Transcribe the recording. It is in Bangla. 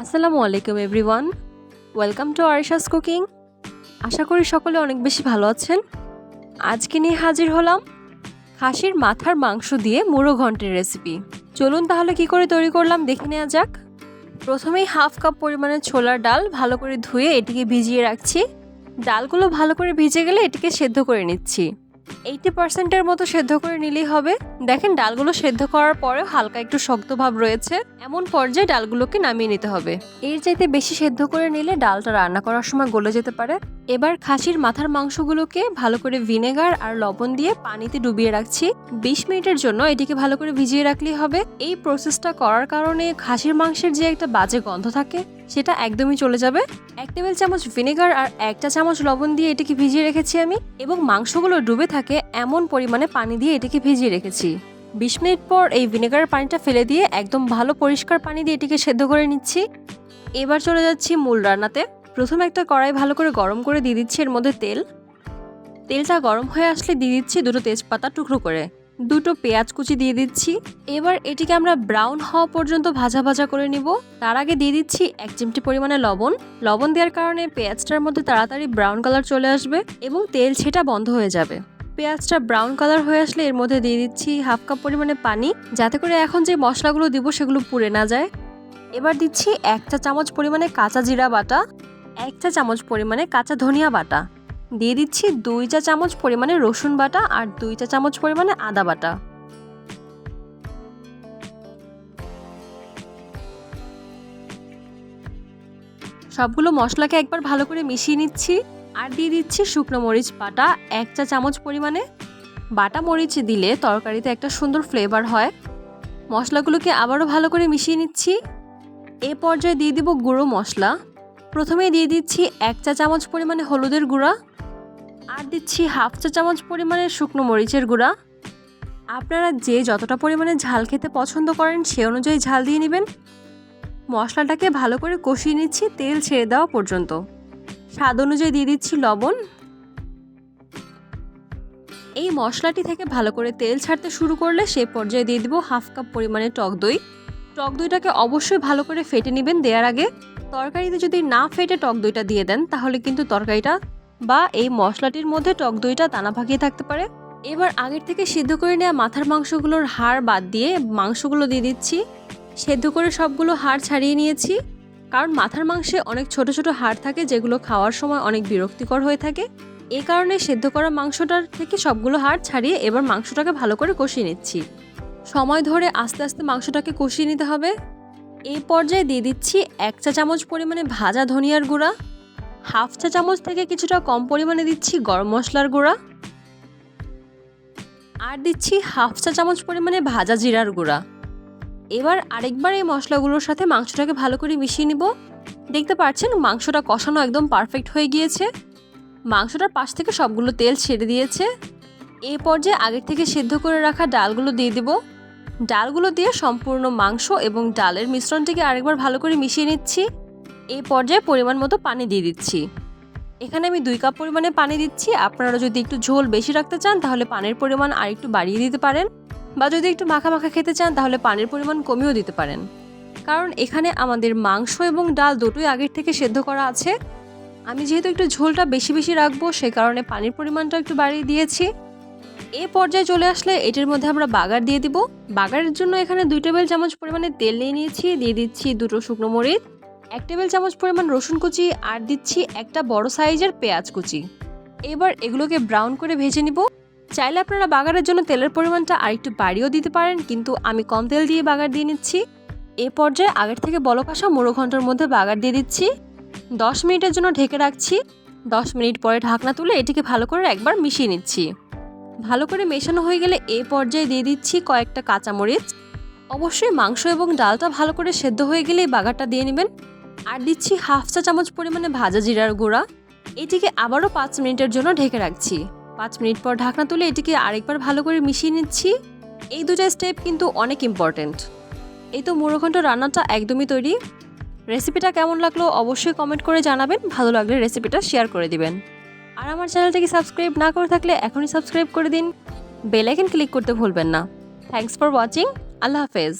আসসালামু আলাইকুম everyone welcome to Arisha's cooking আশা করি সকলে অনেক বেশি ভালো আছেন। আজকে নিয়ে হাজির হলাম খাসির মাথার মাংস দিয়ে মুড়ো ঘন্টের রেসিপি চলুন তাহলে কি করে তৈরি করলাম দেখে নেওয়া যাক। প্রথমেই হাফ কাপ পরিমাণে ছোলার ডাল ভালো করে ধুয়ে এটিকে ভিজিয়ে রাখছি। ডালগুলো ভালো করে ভিজে গেলে এটিকে সেদ্ধ করে নিচ্ছি। এইটি পার্সেন্টের মতো সেদ্ধ করে নিলেই হবে। দেখেন, ডালগুলো সেদ্ধ করার পরেও হালকা একটু শক্ত ভাব রয়েছে। এমন পর্যায়ে ডালগুলোকে নামিয়ে নিতে হবে। এর চাইতে বেশি সেদ্ধ করে নিলে ডালটা রান্না করার সময় গলে যেতে পারে। এবার খাসির মাথার মাংসগুলোকে ভালো করে ভিনেগার আর লবণ দিয়ে পানিতে ডুবিয়ে রাখছি। বিশ মিনিটের জন্য এটিকে ভালো করে ভিজিয়ে রাখলেই হবে। এই প্রসেসটা করার কারণে খাসির মাংসের যে একটা বাজে গন্ধ থাকে সেটা একদমই চলে যাবে। এক টেবিল চামচ ভিনেগার আর একটা চামচ লবণ দিয়ে এটিকে ভিজিয়ে রেখেছি আমি এবং মাংসগুলো ডুবে থাকে এমন পরিমাণে পানি দিয়ে এটিকে ভিজিয়ে রেখেছি। বিশ মিনিট পর এই ভিনেগারের পানিটা ফেলে দিয়ে একদম ভালো পরিষ্কার পানি দিয়ে এটিকে সেদ্ধ করে নিচ্ছি। এবার চলে যাচ্ছি মূল রান্নাতে। প্রথমে একটা কড়াই ভালো করে গরম করে দিয়ে দিচ্ছি এর মধ্যে তেল। তেলটা গরম হয়ে আসলে দিয়ে দিচ্ছি দুটো তেজপাতা টুকরো করে। দুটো পেঁয়াজ কুচি দিয়ে দিচ্ছি। এবার এটিকে আমরা ব্রাউন হওয়া পর্যন্ত ভাজা ভাজা করে নিব। তার আগে দিয়ে দিচ্ছি এক চিমটি পরিমাণে লবণ। লবণ দেওয়ার কারণে পেঁয়াজটার মধ্যে তাড়াতাড়ি ব্রাউন কালার চলে আসবে এবং তেল ছেটা বন্ধ হয়ে যাবে। পেঁয়াজটা ব্রাউন কালার হয়ে আসলে এর মধ্যে দিয়ে দিচ্ছি হাফ কাপ পরিমাণে পানি। যাতে করে এখন যে মশলাগুলো দিব সেগুলো পুড়ে না যায়। এবার দিচ্ছি এক চা চামচ পরিমাণে কাঁচা জিরা বাটা, এক চা চামচ পরিমাণে কাঁচা ধনিয়া বাটা। দিয়ে দিচ্ছি দুই চা চামচ পরিমাণে রসুন বাটা আর দুই চা চামচ পরিমাণে আদা বাটা। সবগুলো মশলাকে একবার ভালো করে মিশিয়ে নিচ্ছি আর দিয়ে দিচ্ছি শুকনো মরিচ বাটা। এক চা চামচ পরিমাণে বাটা মরিচ দিলে তরকারিতে একটা সুন্দর ফ্লেভার হয়। মশলাগুলোকে আবারও ভালো করে মিশিয়ে নিচ্ছি। এ পর্যায়ে দিয়ে দিব গুঁড়ো মশলা। প্রথমে দিয়ে দিচ্ছি এক চা চামচ পরিমাণে হলুদের গুঁড়া। আর দিচ্ছি হাফ চা চামচ পরিমাণে শুকনো মরিচের গুঁড়া। আপনারা যে যতটা পরিমাণে ঝাল খেতে পছন্দ করেন সে অনুযায়ী ঝাল দিয়ে নেবেন। মশলাটাকে ভালো করে কষিয়ে নিচ্ছি, তেল ছেড়ে দেওয়া পর্যন্ত। স্বাদ অনুযায়ী দিয়ে দিচ্ছি লবণ। এই মশলাটি থেকে ভালো করে তেল ছাড়তে শুরু করলে সে পর্যায়ে দিয়ে দিব হাফ কাপ পরিমাণে টক দই। টক দইটাকে অবশ্যই ভালো করে ফেটে নেবেন দেওয়ার আগে। তরকারিতে যদি না ফেটে টক দইটা দিয়ে দেন, তাহলে কিন্তু তরকারিটা বা এই মশলাটির মধ্যে টক দইটা দানা পাকিয়ে থাকতে পারে। এবার আগের থেকে সিদ্ধ করে নেওয়া মাথার মাংসগুলোর হাড় বাদ দিয়ে মাংসগুলো দিয়ে দিচ্ছি। সেদ্ধ করে সবগুলো হাড় ছাড়িয়ে নিয়েছি। কারণ মাথার মাংসে অনেক ছোট ছোট হাড় থাকে, যেগুলো খাওয়ার সময় অনেক বিরক্তিকর হয়ে থাকে। এই কারণে সেদ্ধ করা মাংসটার থেকে সবগুলো হাড় ছাড়িয়ে এবার মাংসটাকে ভালো করে কষিয়ে নিচ্ছি। সময় ধরে আস্তে আস্তে মাংসটাকে কষিয়ে নিতে হবে। এই পর্যায়ে দিয়ে দিচ্ছি এক চা চামচ পরিমাণে ভাজা ধনিয়ার গুঁড়া। হাফ চা চামচ থেকে কিছুটা কম পরিমাণে দিচ্ছি গরম মশলার গুঁড়া। আর দিচ্ছি হাফ চা চামচ পরিমাণে ভাজা জিরার গুঁড়া। এবার আরেকবার এই মশলাগুলোর সাথে মাংসটাকে ভালো করে মিশিয়ে নিব। দেখতে পাচ্ছেন মাংসটা কষানো একদম পারফেক্ট হয়ে গিয়েছে। মাংসটার পাশ থেকে সবগুলো তেল ছেড়ে দিয়েছে। এই পর্যায়ে আগের থেকে সেদ্ধ করে রাখা ডালগুলো দিয়ে দেব। ডালগুলো দিয়ে সম্পূর্ণ মাংস এবং ডালের মিশ্রণটিকে আরেকবার ভালো করে মিশিয়ে নিচ্ছি। এই পর্যায়ে পরিমাণ মতো পানি দিয়ে দিচ্ছি। এখানে আমি দুই কাপ পরিমাণে পানি দিচ্ছি। আপনারা যদি একটু ঝোল বেশি রাখতে চান, তাহলে পানির পরিমাণ আর একটু বাড়িয়ে দিতে পারেন। বা যদি একটু মাখা মাখা খেতে চান, তাহলে পানির পরিমাণ কমিয়েও দিতে পারেন। কারণ এখানে আমাদের মাংস এবং ডাল দুটোই আগের থেকে সেদ্ধ করা আছে। আমি যেহেতু একটু ঝোলটা বেশি বেশি রাখব, সে কারণে পানির পরিমাণটা একটু বাড়িয়ে দিয়েছি। এ পর্যায়ে চলে আসলে এটির মধ্যে আমরা বাগার দিয়ে দিব। বাগারের জন্য এখানে দুই টেবিল চামচ পরিমাণে তেল নিয়ে নিয়েছি। দিয়ে দিচ্ছি দুটো শুকনো মরিচ। এক টেবিল চামচ পরিমাণ রসুন কুচি আর দিচ্ছি একটা বড় সাইজের পেঁয়াজ কুচি। এবার এগুলোকে ব্রাউন করে ভেজে নিব। চাইলে আপনারা বাগারের জন্য তেলের পরিমাণটা আরেকটু বাড়িয়েও দিতে পারেন, কিন্তু আমি কম তেল দিয়ে বাগার দিয়ে নিচ্ছি। এ পর্যায়ে আগের থেকে বলক আসা মোড়ো ঘণ্টার মধ্যে বাগার দিয়ে দিচ্ছি। দশ মিনিটের জন্য ঢেকে রাখছি। দশ মিনিট পরে ঢাকনা তুলে এটিকে ভালো করে একবার মিশিয়ে নিচ্ছি। ভালো করে মেশানো হয়ে গেলে এ পর্যায়ে দিয়ে দিচ্ছি কয়েকটা কাঁচামরিচ। অবশ্যই মাংস এবং ডালটা ভালো করে সেদ্ধ হয়ে গেলেই বাগারটা দিয়ে নেবেন। আর দিচ্ছি হাফ চা চামচ পরিমাণে ভাজা জিরার গুঁড়া। এটিকে আবারও পাঁচ মিনিটের জন্য ঢেকে রাখছি। পাঁচ মিনিট পর ঢাকনা তুলে এটিকে আরেকবার ভালো করে মিশিয়ে নিচ্ছি। এই দুটো স্টেপ কিন্তু অনেক ইম্পর্ট্যান্ট এই তো মুড়োঘণ্ট রান্নাটা একদমই তৈরি। রেসিপিটা কেমন লাগল অবশ্যই কমেন্ট করে জানাবেন। ভালো লাগলে রেসিপিটা শেয়ার করে দিবেন। আর আমার চ্যানেলটাকে সাবস্ক্রাইব না করে থাকলে এখনই সাবস্ক্রাইব করে দিন। বেল আইকন ক্লিক করতে ভুলবেন না। থ্যাংকস ফর ওয়াচিং আল্লাহ হাফেজ।